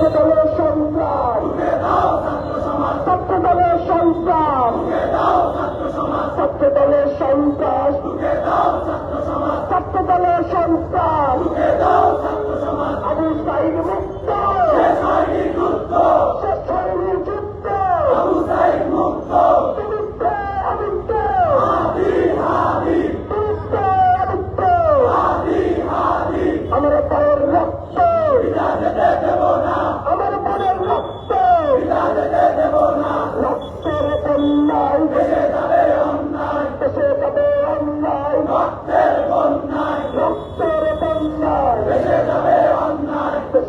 ছাত্রদলের সংগ্রাম ছাত্রদলের সংগ্রাম ছাত্রদলের সংগ্রাম ছাত্রদলের সংগ্রাম আবু সাইড মুক্ত।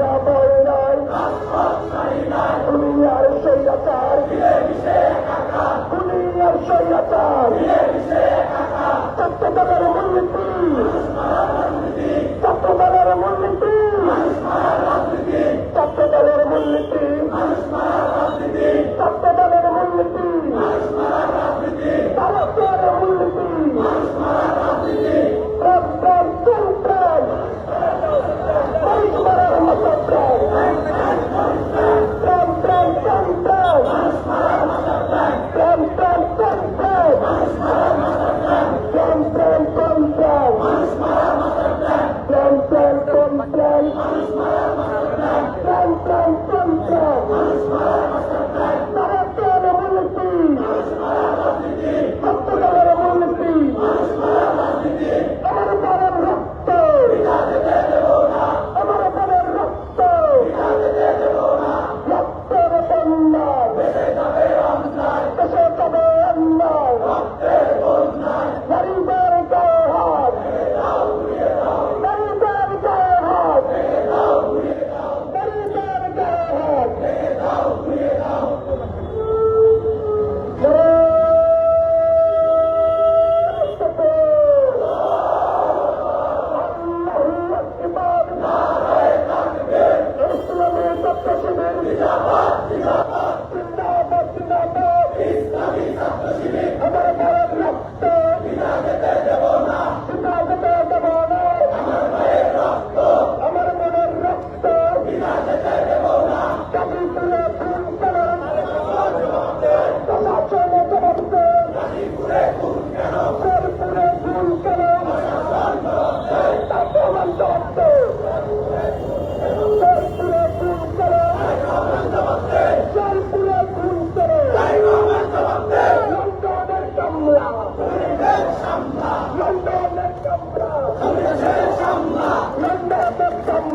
না পাই নাই দুনিয়ার সৈরাচার দুনিয়ার সৈরাচার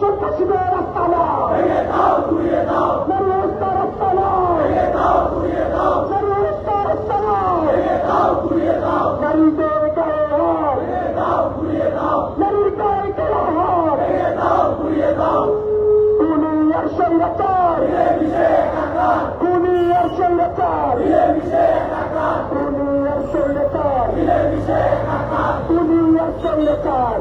সন্ত্রাসীদের রাস্তা না Universal Letar! Universal Letar!